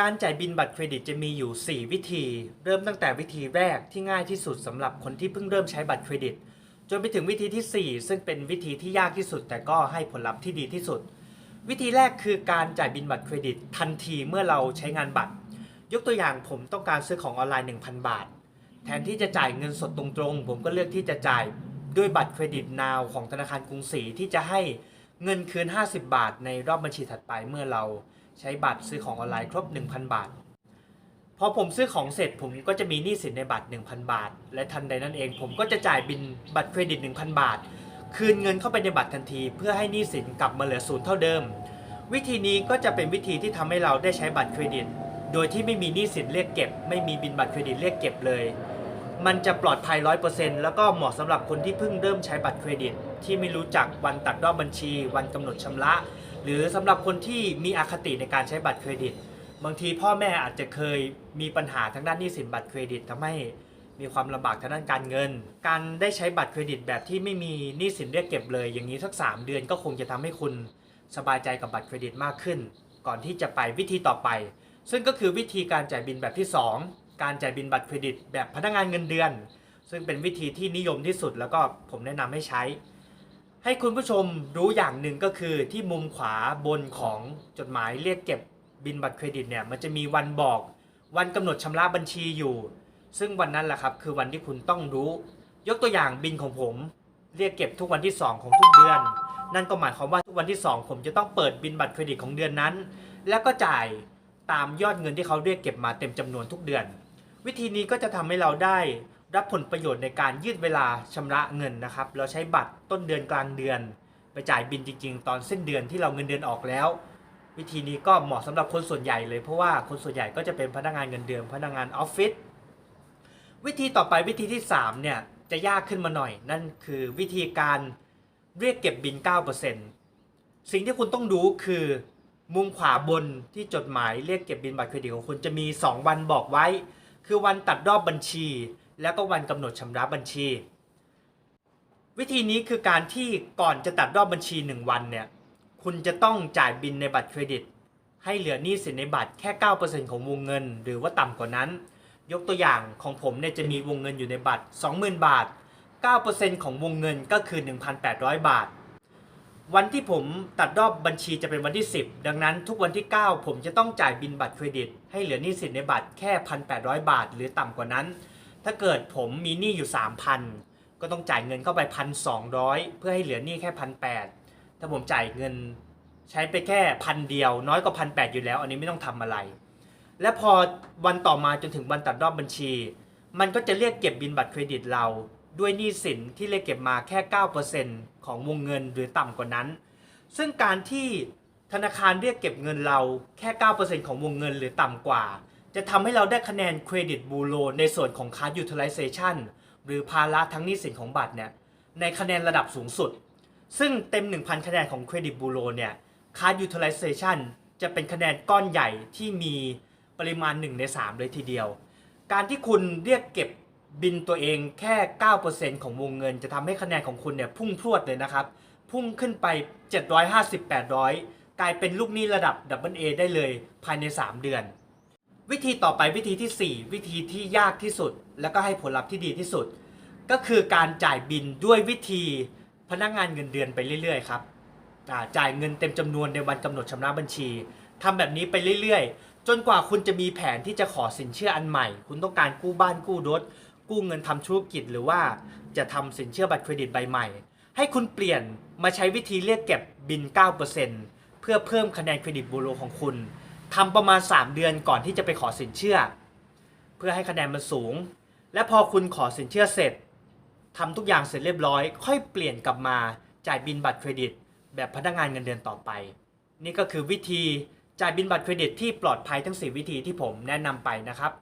การจ่ายบินบัตรเครดิตจะมีอยู่ 4 วิธี เริ่มตั้งแต่วิธีแรกที่ง่ายที่สุดสำหรับคนที่เพิ่งเริ่มใช้บัตรเครดิต จนไปถึงวิธีทีสี่ 4 ซึ่งเป็นวิธีที่ยากที่สุด แต่ก็ให้ผลลัพธ์ที่ดีที่สุด วิธีแรกคือการจ่ายบินบัตรเครดิต ทันทีเมื่อเราใช้งานบัตร ยกตัวอย่างผมต้องการซื้อของออนไลน์ 1,000 บาท แทนที่จะจ่ายเงินสดตรงๆ ผมก็เลือกที่จะจ่ายด้วยบัตรเครดิตนาวของธนาคารกรุงศรีที่จะให้เงินคืน 50 บาท ในรอบบัญชีถัดไปเมื่อเรา ใช้บัตรซื้อของออนไลน์ครบ 1,000 บาท พอผมซื้อของเสร็จผมก็จะมีหนี้สินในบัตร 1,000 บาท และทันใดนั้นเองผมก็จะจ่ายบินบัตรเครดิต 1,000 บาท คืนเงินเข้าไปในบัตรทันที เพื่อให้หนี้สินกลับมาเหลือศูนย์เท่าเดิม วิธีนี้ก็จะเป็นวิธีที่ทำให้เราได้ใช้บัตรเครดิต โดยที่ไม่มีหนี้สินเรียกเก็บ ไม่มีบินบัตรเครดิตเรียกเก็บเลย มันจะปลอดภัย 100%แล้วก็เหมาะสำหรับคนที่เพิ่งเริ่มใช้บัตรเครดิต ที่ไม่รู้จักวันตัดรอบบัญชี วันกำหนดชำระ หรือสำหรับคนที่มีอคติในการใช้บัตรเครดิต บางทีพ่อแม่อาจจะเคยมีปัญหาทางด้านหนี้สินบัตรเครดิตทำให้มีความลำบากทางด้านการเงิน การได้ใช้บัตรเครดิตแบบที่ไม่มีหนี้สินเรียกเก็บเลย อย่างนี้สัก 3 เดือนก็คงจะทำให้คุณสบายใจกับบัตรเครดิตมากขึ้น ก่อนที่จะไปวิธีต่อไป ซึ่งก็คือวิธีการจ่ายบินแบบที่ 2 การจ่ายบินบัตรเครดิตแบบพนักงานเงินเดือน ซึ่งเป็นวิธีที่นิยมที่สุดแล้วก็ผมแนะนำให้ใช้ ให้คุณผู้ชมรู้อย่างหนึ่งก็คือที่มุมขวาบนของจดหมายเรียกเก็บบินบัตรเครดิตเนี่ยมันจะมีวันบอกวันกำหนดชำระบัญชีอยู่ ซึ่งวันนั้นแหละครับคือวันที่คุณต้องรู้ ยกตัวอย่างบินของผม เรียกเก็บทุกวันที่ 2 ของทุกเดือน นั่นก็หมายความว่าทุกวันที่ 2 ผมจะต้องเปิดบินบัตรเครดิตของเดือนนั้น แล้วก็จ่ายตามยอดเงินที่เขาเรียกเก็บมาเต็มจำนวนทุกเดือน วิธีนี้ก็จะทำให้เราได้ รับผลประโยชน์ในการยืดเวลาชำระเงินนะครับ เราใช้บัตรต้นเดือนกลางเดือน ไปจ่ายบินจริง ๆ ตอนสิ้นเดือนที่เราเงินเดือนออกแล้ว วิธีนี้ก็เหมาะสำหรับคนส่วนใหญ่เลยเพราะว่าคนส่วนใหญ่ก็จะเป็นพนักงานเงินเดือนพนักงานออฟฟิศวิธีต่อไปวิธีที่3เนี่ยจะยากขึ้นมาหน่อย นั่นคือวิธีการเรียกเก็บบิน 9%สิ่งที่คุณต้องรู้คือ มุมขวาบนที่จดหมายเรียกเก็บบินบัตรเครดิตของคุณจะมี 2 วันบอกไว้ คือวันตัดรอบบัญชี แล้วก็วันกำหนดชำระบัญชี วิธีนี้คือการที่ก่อนจะตัดรอบบัญชี 1 วันเนี่ยคุณจะต้องจ่ายบินในบัตรเครดิต ให้เหลือหนี้สินในบัตรแค่ 9%ของวงเงิน หรือว่าต่ำกว่านั้น ยกตัวอย่างของผมเนี่ยจะมีวงเงินอยู่ในบัตร 20,000 บาท 9%ของวงเงินก็คือ 1,800 บาท วันที่ผมตัดรอบบัญชีจะเป็นวันที่ 10 ดังนั้นทุกวันที่ 9 ผมจะต้องจ่ายบินบัตรเครดิต ให้เหลือหนี้สินในบัตรแค่ 1,800 บาท หรือต่ำกว่านั้น ถ้าเกิดผมมีหนี้อยู่ 3,000 ก็ต้องจ่ายเงินเข้าไป 1,200 เพื่อให้เหลือหนี้แค่1,800ถ้าผมจ่ายเงินใช้ไปแค่พันเดียว น้อยกว่าพันแอยู่แล้ว อันนี้ไม่ต้องทำอะไร และพอวันต่อมาจนถึงวันตัดรอบบัญชี มันก็จะเรียกเก็บบินบัตรเครดิตเรา ด้วยหนี้สินที่เรียกเก็บมาแค่ 9%ของวงเงินหรือต่ำกว่านั้น ซึ่งการที่ธนาคารเรียกเก็บเงินเราแค่ 9%ของวงเงินหรือต่ำกว่า จะทำให้เราได้คะแนนเครดิตบูโรในส่วนของ card utilization หรือภาระทั้งหนี้สินของบัตรเนี่ยในคะแนนระดับสูงสุด ซึ่งเต็ม 1,000 คะแนนของเครดิตบูโรเนี่ย card utilization จะเป็นคะแนนก้อนใหญ่ที่มีปริมาณ 1 ใน 3 เลยทีเดียว การที่คุณเรียกเก็บบินตัวเองแค่ 9%ของวงเงิน จะทำให้คะแนนของคุณเนี่ยพุ่งพรวดเลยนะครับ พุ่งขึ้นไป 750-800 กลายเป็นลูกหนี้ระดับ Double A ได้เลยภายใน 3 เดือน วิธีต่อไปวิธีที่ 4 วิธีที่ยากที่สุด และก็ให้ผลลัพธ์ที่ดีที่สุด ก็คือการจ่ายบินด้วยวิธีพนักงานเงินเดือนไปเรื่อยๆครับจ่ายเงินเต็มจำนวนในวันกำหนดชำระบัญชีทำแบบนี้ไปเรื่อยๆ จนกว่าคุณจะมีแผนที่จะขอสินเชื่ออันใหม่ คุณต้องการกู้บ้านกู้รถ กู้เงินทำธุรกิจหรือว่าจะทำสินเชื่อบัตรเครดิตใบใหม่ ให้คุณเปลี่ยนมาใช้วิธีเรียกเก็บบิน 9%เพื่อเพิ่มคะแนนเครดิตบูโรของคุณ ทำประมาณ 3 เดือนก่อนที่จะไปขอสินเชื่อ เพื่อให้คะแนนมันสูง และพอคุณขอสินเชื่อเสร็จทำทุกอย่างเสร็จเรียบร้อย ค่อยเปลี่ยนกลับมาจ่ายบินบัตรเครดิต แบบพนักงานเงินเดือนต่อไป นี่ก็คือวิธีจ่ายบินบัตรเครดิตที่ปลอดภัยทั้ง 4 วิธีที่ผมแนะนำไปนะครับ